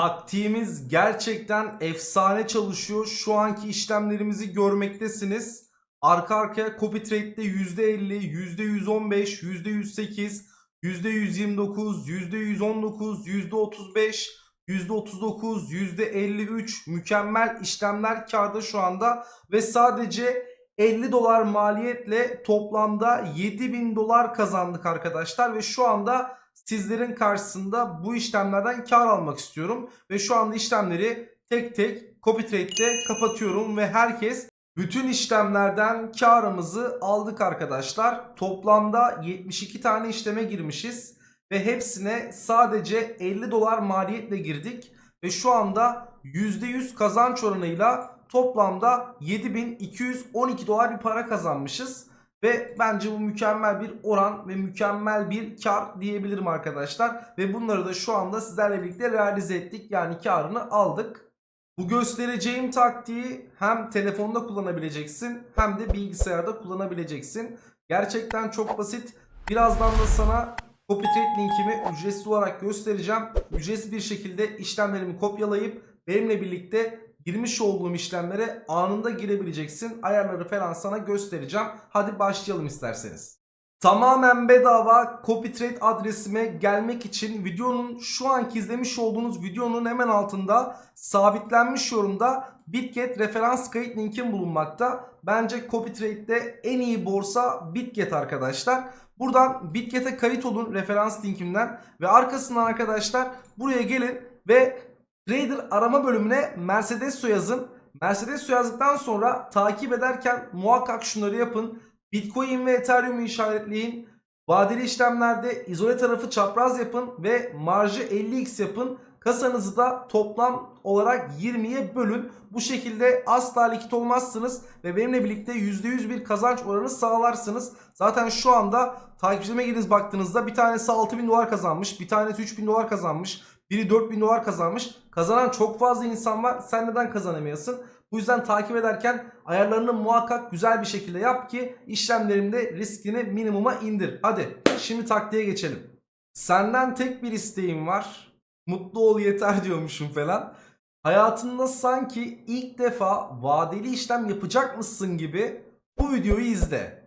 Taktiğimiz gerçekten efsane çalışıyor. Şu anki işlemlerimizi görmektesiniz. Arka arkaya copy trade'de %50, %115, %108, %129, %119, %35, %39, %53 mükemmel işlemler karda şu anda ve sadece 50 dolar maliyetle toplamda 7000 dolar kazandık arkadaşlar ve şu anda sizlerin karşısında bu işlemlerden kar almak istiyorum ve şu anda işlemleri tek tek copy trade'de kapatıyorum ve herkes bütün işlemlerden karımızı aldık arkadaşlar. Toplamda 72 tane işleme girmişiz ve hepsine sadece 50 dolar maliyetle girdik ve şu anda %100 kazanç oranıyla toplamda 7212 dolar bir para kazanmışız. Ve bence bu mükemmel bir oran ve mükemmel bir kar diyebilirim arkadaşlar. Ve bunları da şu anda sizlerle birlikte realize ettik. Yani karını aldık. Bu göstereceğim taktiği hem telefonda kullanabileceksin hem de bilgisayarda kullanabileceksin. Gerçekten çok basit. Birazdan da sana CopyTrade linkimi ücretsiz olarak göstereceğim. Ücretsiz bir şekilde işlemlerimi kopyalayıp benimle birlikte girmiş olduğum işlemlere anında girebileceksin. Ayarları falan sana göstereceğim. Hadi başlayalım isterseniz. Tamamen bedava CopyTrade adresime gelmek için videonun şu anki izlemiş olduğunuz videonun hemen altında sabitlenmiş yorumda Bitget referans kayıt linkim bulunmakta. Bence CopyTrade'de en iyi borsa Bitget arkadaşlar. Buradan Bitget'e kayıt olun referans linkimden ve arkasından arkadaşlar buraya gelin ve Trader arama bölümüne Mercedes yazın. Mercedes yazdıktan sonra takip ederken muhakkak şunları yapın. Bitcoin ve Ethereum'u işaretleyin. Vadeli işlemlerde izole tarafı çapraz yapın ve marjı 50x yapın. Kasanızı da toplam olarak 20'ye bölün. Bu şekilde asla likit olmazsınız ve benimle birlikte %100 bir kazanç oranı sağlarsınız. Zaten şu anda takipçilerime giriniz baktığınızda bir tanesi 6000 dolar kazanmış, bir tanesi 3000 dolar kazanmış, biri 4000 dolar kazanmış. Kazanan çok fazla insan var. Sen neden kazanamayasın? Bu yüzden takip ederken ayarlarını muhakkak güzel bir şekilde yap ki işlemlerimde riskini minimuma indir. Hadi şimdi taktiğe geçelim. Senden tek bir isteğim var. Mutlu ol yeter diyormuşum falan. Hayatında sanki ilk defa vadeli işlem yapacakmışsın gibi bu videoyu izle.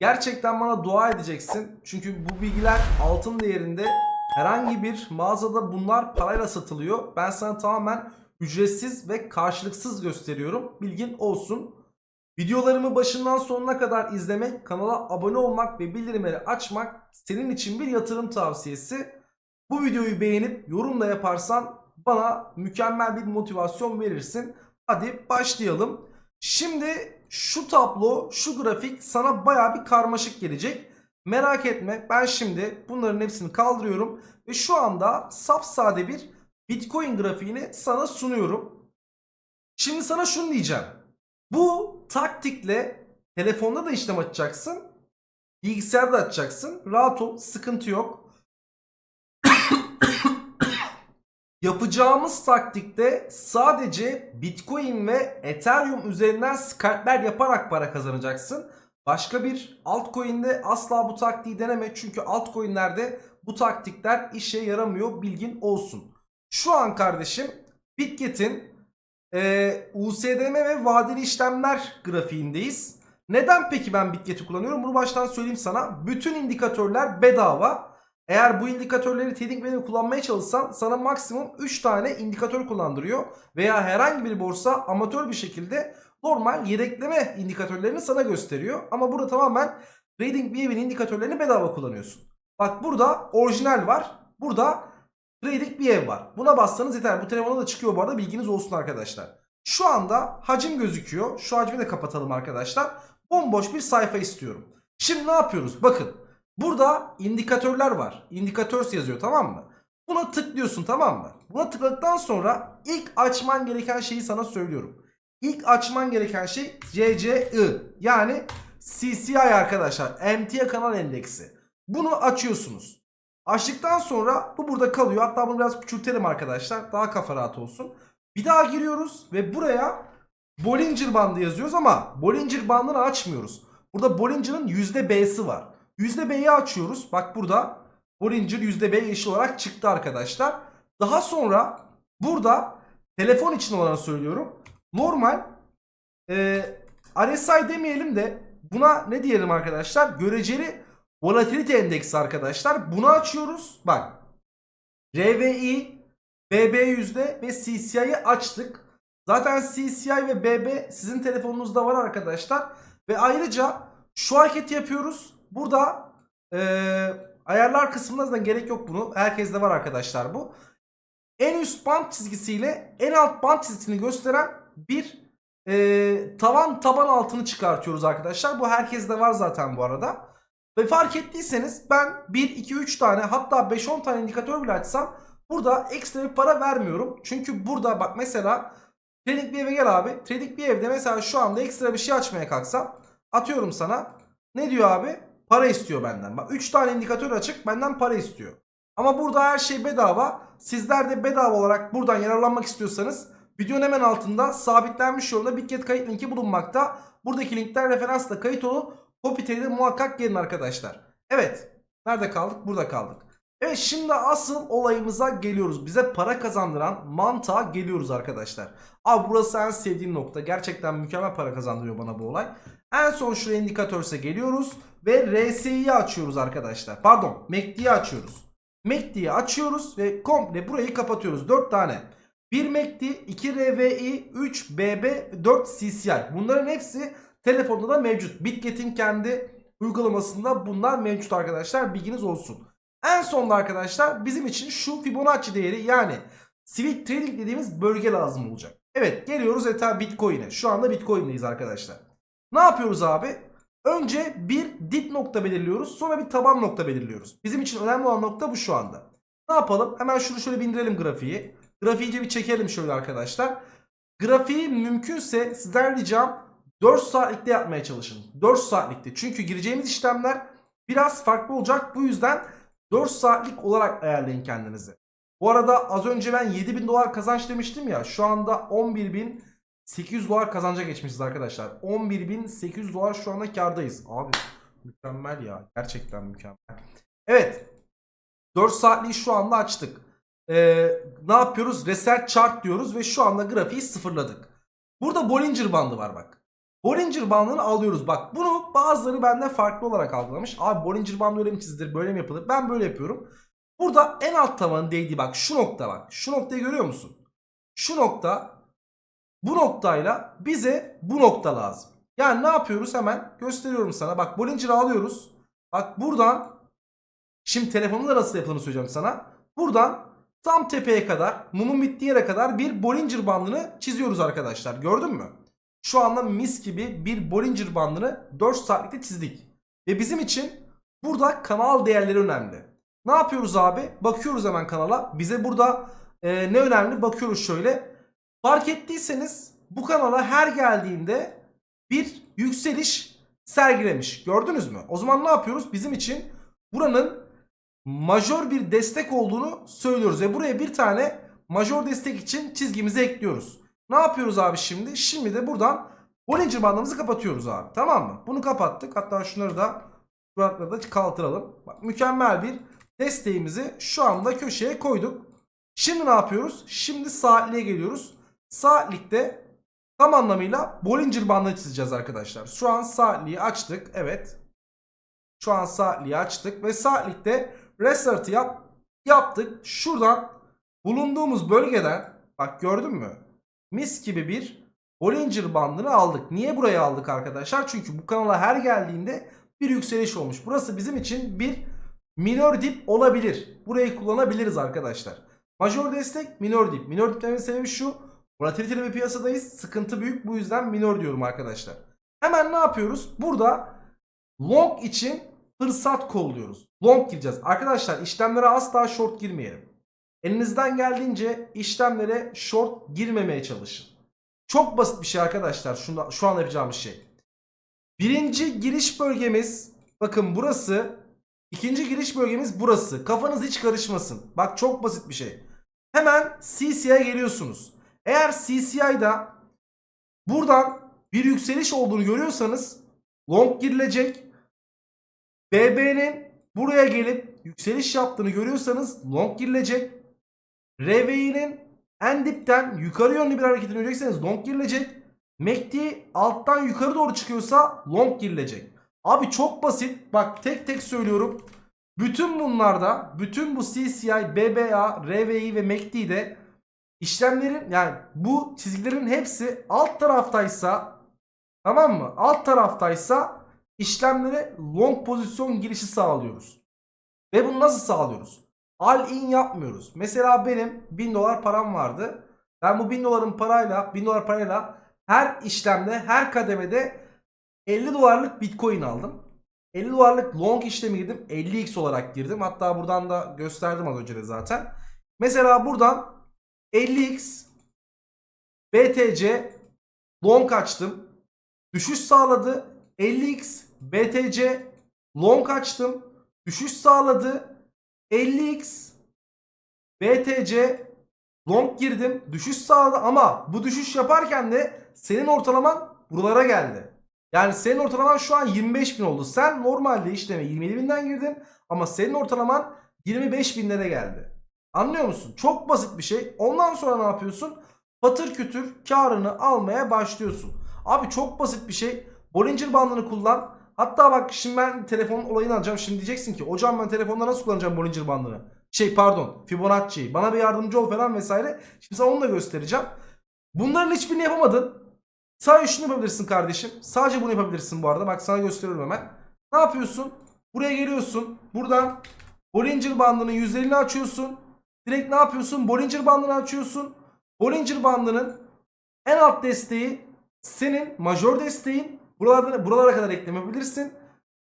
Gerçekten bana dua edeceksin. Çünkü bu bilgiler altın değerinde herhangi bir mağazada bunlar parayla satılıyor. Ben sana tamamen ücretsiz ve karşılıksız gösteriyorum. Bilgin olsun. Videolarımı başından sonuna kadar izlemek, kanala abone olmak ve bildirimleri açmak senin için bir yatırım tavsiyesi. Bu videoyu beğenip yorum da yaparsan bana mükemmel bir motivasyon verirsin. Hadi başlayalım. Şimdi şu tablo, şu grafik sana baya bir karmaşık gelecek. Merak etme ben şimdi bunların hepsini kaldırıyorum ve şu anda sapsade bir Bitcoin grafiğini sana sunuyorum. Şimdi sana şunu diyeceğim. Bu taktikle telefonda da işlem açacaksın. Bilgisayarda açacaksın. Rahat ol, sıkıntı yok. Yapacağımız taktikte sadece Bitcoin ve Ethereum üzerinden scalpler yaparak para kazanacaksın. Başka bir altcoin'de asla bu taktiği deneme. Çünkü altcoin'lerde bu taktikler işe yaramıyor. Bilgin olsun. Şu an kardeşim Bitget'in e, USDM ve vadeli işlemler grafiğindeyiz. Neden peki ben Bitget'i kullanıyorum? Bunu baştan söyleyeyim sana. Bütün indikatörler bedava. Eğer bu indikatörleri trading ve kullanmaya çalışsan sana maksimum 3 tane indikatör kullandırıyor. Veya herhangi bir borsa amatör bir şekilde normal yedekleme indikatörlerini sana gösteriyor. Ama burada tamamen Trading View'in indikatörlerini bedava kullanıyorsun. Bak burada orijinal var. Burada Trading ev var. Buna bassanız yeter. Bu telefona da çıkıyor bu arada bilginiz olsun arkadaşlar. Şu anda hacim gözüküyor. Şu hacmi de kapatalım arkadaşlar. Bomboş bir sayfa istiyorum. Şimdi ne yapıyoruz? Bakın. Burada indikatörler var. Indikators yazıyor tamam mı? Buna tıklıyorsun tamam mı? Buna tıkladıktan sonra ilk açman gereken şeyi sana söylüyorum. İlk açman gereken şey CCI yani CCI arkadaşlar. Emtia kanal endeksi. Bunu açıyorsunuz. Açtıktan sonra bu burada kalıyor. Hatta bunu biraz küçültelim arkadaşlar. Daha kafa rahat olsun. Bir daha giriyoruz ve buraya Bollinger bandı yazıyoruz ama Bollinger bandını açmıyoruz. Burada Bollinger'ın %B'si var. %B'yi açıyoruz. Bak burada Bollinger %B yeşil olarak çıktı arkadaşlar. Daha sonra Burada telefon için olanı söylüyorum. Normal e, RSI demeyelim de buna ne diyelim arkadaşlar? Göreceli volatility endeksi arkadaşlar. Bunu açıyoruz. Bak. RVI, BB yüzde ve CCI'yi açtık. Zaten CCI ve BB sizin telefonunuzda var arkadaşlar. Ve ayrıca şu hareketi yapıyoruz. Burada eee, ayarlar kısmında da gerek yok bunu. Herkeste var arkadaşlar bu. En üst band çizgisiyle en alt band çizgisini gösteren bir eee, tavan taban altını çıkartıyoruz arkadaşlar. Bu herkeste var zaten bu arada. Ve fark ettiyseniz ben 1, 2, 3 tane hatta 5-10 tane indikatör bile açsam burada ekstra bir para vermiyorum. Çünkü burada bak mesela Trading bir eve gel abi. Trading bir evde mesela şu anda ekstra bir şey açmaya kalksam atıyorum sana. Ne diyor abi? Para istiyor benden. Bak 3 tane indikatör açık benden para istiyor. Ama burada her şey bedava. Sizler de bedava olarak buradan yararlanmak istiyorsanız videonun hemen altında sabitlenmiş yolda Bitget kayıt linki bulunmakta. Buradaki linkten referansla kayıt olun. Copytrade'e muhakkak gelin arkadaşlar. Evet. Nerede kaldık? Burada kaldık. Evet şimdi asıl olayımıza geliyoruz. Bize para kazandıran mantığa geliyoruz arkadaşlar. Abi burası en sevdiğim nokta. Gerçekten mükemmel para kazandırıyor bana bu olay. En son şu indikatörse geliyoruz ve RSI'yi açıyoruz arkadaşlar. Pardon MACD'yi açıyoruz. MACD'yi açıyoruz ve komple burayı kapatıyoruz. 4 tane. 1 MACD, 2 RVI, 3 BB, 4 CCI. Bunların hepsi telefonda da mevcut. Bitget'in kendi uygulamasında bunlar mevcut arkadaşlar. Bilginiz olsun. En sonda arkadaşlar bizim için şu Fibonacci değeri yani Swing Trading dediğimiz bölge lazım olacak. Evet geliyoruz Ether Bitcoin'e. Şu anda Bitcoin'deyiz arkadaşlar. Ne yapıyoruz abi? Önce bir dip nokta belirliyoruz. Sonra bir taban nokta belirliyoruz. Bizim için önemli olan nokta bu şu anda. Ne yapalım? Hemen şunu şöyle bindirelim grafiği. Grafiği iyice bir çekelim şöyle arkadaşlar. Grafiği mümkünse sizden ricam 4 saatlikte yapmaya çalışın. 4 saatlikte. Çünkü gireceğimiz işlemler biraz farklı olacak. Bu yüzden 4 saatlik olarak ayarlayın kendinizi. Bu arada az önce ben 7000 dolar kazanç demiştim ya. Şu anda 11.800 dolar kazanca geçmişiz arkadaşlar. 11.800 dolar şu anda kardayız. Abi mükemmel ya. Gerçekten mükemmel. Evet. 4 saatliği şu anda açtık. Ee, ne yapıyoruz? Reset chart diyoruz ve şu anda grafiği sıfırladık. Burada Bollinger bandı var bak. Bollinger bandını alıyoruz. Bak bunu bazıları benden farklı olarak algılamış. Abi Bollinger bandı öyle mi çizilir böyle mi yapılır? Ben böyle yapıyorum. Burada en alt tavanın değdiği bak şu nokta bak. Şu noktayı görüyor musun? Şu nokta bu noktayla bize bu nokta lazım. Yani ne yapıyoruz hemen gösteriyorum sana. Bak Bollinger'ı alıyoruz. Bak buradan şimdi telefonla nasıl yapıldığını söyleyeceğim sana. Buradan tam tepeye kadar mumun bittiği yere kadar bir Bollinger bandını çiziyoruz arkadaşlar. Gördün mü? Şu anda mis gibi bir Bollinger bandını 4 saatlikte çizdik. Ve bizim için burada kanal değerleri önemli. Ne yapıyoruz abi? Bakıyoruz hemen kanala. Bize burada e, ne önemli? Bakıyoruz şöyle. Fark ettiyseniz bu kanala her geldiğinde bir yükseliş sergilemiş. Gördünüz mü? O zaman ne yapıyoruz? Bizim için buranın majör bir destek olduğunu söylüyoruz. Ve buraya bir tane majör destek için çizgimizi ekliyoruz. Ne yapıyoruz abi şimdi? Şimdi de buradan Bollinger bandımızı kapatıyoruz abi. Tamam mı? Bunu kapattık. Hatta şunları da şuraları da kaldıralım. Bak mükemmel bir desteğimizi şu anda köşeye koyduk. Şimdi ne yapıyoruz? Şimdi saatliğe geliyoruz. Saatlikte tam anlamıyla Bollinger bandını çizeceğiz arkadaşlar. Şu an saatliği açtık. Evet. Şu an saatliği açtık ve saatlikte reset'i yap, yaptık. Şuradan bulunduğumuz bölgeden bak gördün mü? Mis gibi bir Bollinger bandını aldık. Niye buraya aldık arkadaşlar? Çünkü bu kanala her geldiğinde bir yükseliş olmuş. Burası bizim için bir minor dip olabilir. Burayı kullanabiliriz arkadaşlar. Major destek, minor dip. Minor dip dememin sebebi şu. Volatiliteli bir piyasadayız. Sıkıntı büyük. Bu yüzden minor diyorum arkadaşlar. Hemen ne yapıyoruz? Burada long için fırsat kolluyoruz. Long gireceğiz. Arkadaşlar işlemlere asla short girmeyelim. Elinizden geldiğince işlemlere short girmemeye çalışın. Çok basit bir şey arkadaşlar. Şunda, şu an yapacağımız şey. Birinci giriş bölgemiz bakın burası. İkinci giriş bölgemiz burası. Kafanız hiç karışmasın. Bak çok basit bir şey. Hemen CCI'ye geliyorsunuz. Eğer CCI'da buradan bir yükseliş olduğunu görüyorsanız long girilecek. BB'nin buraya gelip yükseliş yaptığını görüyorsanız long girilecek. RVI'nin En dipten yukarı yönlü bir hareketin görecekseniz long girilecek. MACD alttan yukarı doğru çıkıyorsa long girilecek. Abi çok basit. Bak tek tek söylüyorum. Bütün bunlarda, bütün bu CCI, BBA, RVI ve MACD'de işlemlerin yani bu çizgilerin hepsi alt taraftaysa tamam mı? Alt taraftaysa işlemlere long pozisyon girişi sağlıyoruz. Ve bunu nasıl sağlıyoruz? All in yapmıyoruz. Mesela benim 1000 dolar param vardı. Ben bu 1000 doların parayla 1000 dolar parayla her işlemde her kademede 50 dolarlık bitcoin aldım. 50 dolarlık long işlemi girdim. 50x olarak girdim. Hatta buradan da gösterdim az önce de zaten. Mesela buradan 50x BTC long açtım. Düşüş sağladı. 50x BTC long açtım. Düşüş sağladı. 50x BTC long girdim. Düşüş sağladı ama bu düşüş yaparken de senin ortalaman buralara geldi. Yani senin ortalaman şu an 25 bin oldu. Sen normalde işleme 27 binden girdin ama senin ortalaman 25 binlere geldi. Anlıyor musun? Çok basit bir şey. Ondan sonra ne yapıyorsun? Patır kütür karını almaya başlıyorsun. Abi çok basit bir şey. Bollinger bandını kullan. Hatta bak şimdi ben telefonun olayını alacağım. Şimdi diyeceksin ki hocam ben telefonda nasıl kullanacağım Bollinger bandını? Şey pardon Fibonacci'yi. Bana bir yardımcı ol falan vesaire. Şimdi sana onu da göstereceğim. Bunların hiçbirini yapamadın. Sadece şunu yapabilirsin kardeşim. Sadece bunu yapabilirsin bu arada. Bak sana gösteriyorum hemen. Ne yapıyorsun? Buraya geliyorsun. Buradan Bollinger bandının yüzlerini açıyorsun. Direkt ne yapıyorsun? Bollinger bandını açıyorsun. Bollinger bandının en alt desteği senin majör desteğin. Buralarda, buralara kadar ekleme yapabilirsin.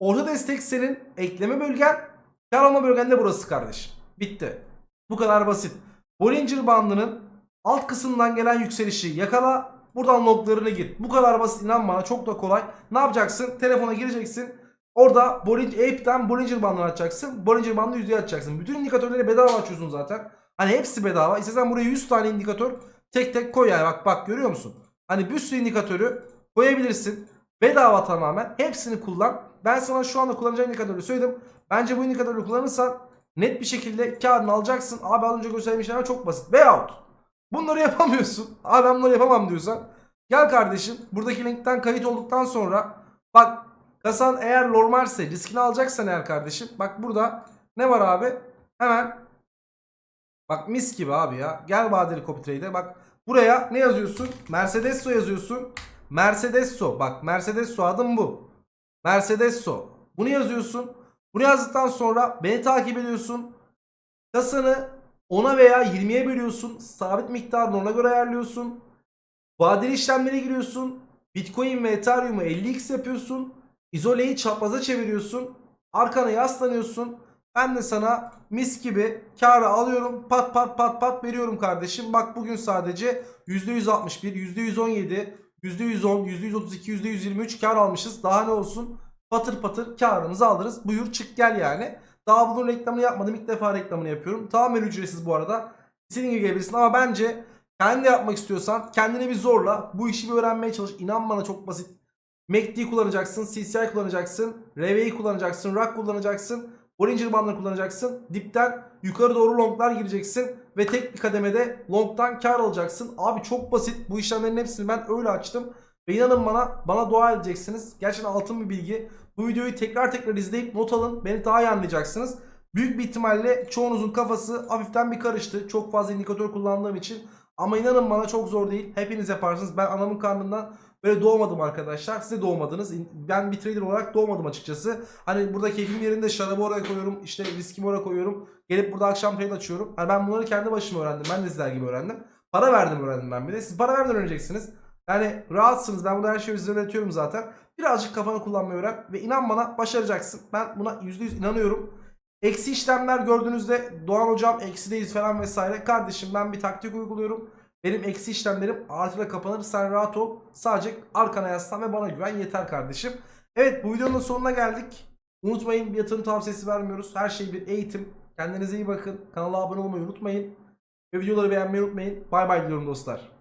Orta destek senin ekleme bölgen. Kar alma bölgen de burası kardeşim. Bitti. Bu kadar basit. Bollinger bandının alt kısımdan gelen yükselişi yakala. Buradan loglarını gir. Bu kadar basit inan bana çok da kolay. Ne yapacaksın? Telefona gireceksin. Orada Bollinger, app'ten Bollinger bandını açacaksın. Bollinger bandını yüzeye açacaksın. Bütün indikatörleri bedava açıyorsun zaten. Hani hepsi bedava. İstersen buraya 100 tane indikatör tek tek koy yani. Bak bak görüyor musun? Hani bir sürü indikatörü koyabilirsin. Bedava tamamen. Hepsini kullan. Ben sana şu anda kullanacağım indikatörü söyledim. Bence bu indikatörü kullanırsan net bir şekilde karını alacaksın. Abi az önce gösterdiğim çok basit. Veyahut bunları yapamıyorsun. Abi ben bunları yapamam diyorsan. Gel kardeşim buradaki linkten kayıt olduktan sonra bak kasan eğer normalse riskini alacaksan eğer kardeşim. Bak burada ne var abi? Hemen Bak mis gibi abi ya. Gel vadeli copy trade'e bak. Buraya ne yazıyorsun? Mercedes-So yazıyorsun. Mercedes-So. Bak Mercedes-So adım bu. Mercedes-So. Bunu yazıyorsun. Bunu yazdıktan sonra beni takip ediyorsun. Kasanı 10'a veya 20'ye bölüyorsun. Sabit miktarını ona göre ayarlıyorsun. Vadeli işlemlere giriyorsun. Bitcoin ve Ethereum'u 50x yapıyorsun. İzoleyi çapraza çeviriyorsun. Arkana yaslanıyorsun. Ben de sana mis gibi karı alıyorum. Pat pat pat pat veriyorum kardeşim. Bak bugün sadece %161, %117, %110, %132, %123 kar almışız. Daha ne olsun? Patır patır karımızı alırız. Buyur çık gel yani. Daha bunun reklamını yapmadım. İlk defa reklamını yapıyorum. Tamamen ücretsiz bu arada. İstediğin gibi gelebilirsin ama bence kendi yapmak istiyorsan kendini bir zorla. Bu işi bir öğrenmeye çalış. İnan bana çok basit. MACD kullanacaksın, CCI kullanacaksın, RVI kullanacaksın, RAK kullanacaksın. Bollinger bandını kullanacaksın. Dipten yukarı doğru longlar gireceksin. Ve tek bir kademede longtan kar alacaksın. Abi çok basit. Bu işlemlerin hepsini ben öyle açtım. Ve inanın bana bana dua edeceksiniz. Gerçekten altın bir bilgi. Bu videoyu tekrar tekrar izleyip not alın. Beni daha iyi anlayacaksınız. Büyük bir ihtimalle çoğunuzun kafası hafiften bir karıştı. Çok fazla indikatör kullandığım için. Ama inanın bana çok zor değil. Hepiniz yaparsınız. Ben anamın karnından böyle doğmadım arkadaşlar. Siz de doğmadınız. Ben bir trader olarak doğmadım açıkçası. Hani burada keyfim yerinde şarabı oraya koyuyorum. işte viskimi oraya koyuyorum. Gelip burada akşam trade açıyorum. Hani ben bunları kendi başıma öğrendim. Ben de sizler gibi öğrendim. Para verdim öğrendim ben bir de. Siz para vermeden öğreneceksiniz. Yani rahatsınız. Ben burada her şeyi size öğretiyorum zaten. Birazcık kafanı kullanmayı öğren. Ve inan bana başaracaksın. Ben buna %100 inanıyorum. Eksi işlemler gördüğünüzde Doğan hocam eksideyiz falan vesaire. Kardeşim ben bir taktik uyguluyorum. Benim eksi işlemlerim artıyla kapanır. Sen rahat ol. Sadece arkana yaslan ve bana güven yeter kardeşim. Evet bu videonun sonuna geldik. Unutmayın yatırım tavsiyesi vermiyoruz. Her şey bir eğitim. Kendinize iyi bakın. Kanala abone olmayı unutmayın. Ve videoları beğenmeyi unutmayın. Bay bay diyorum dostlar.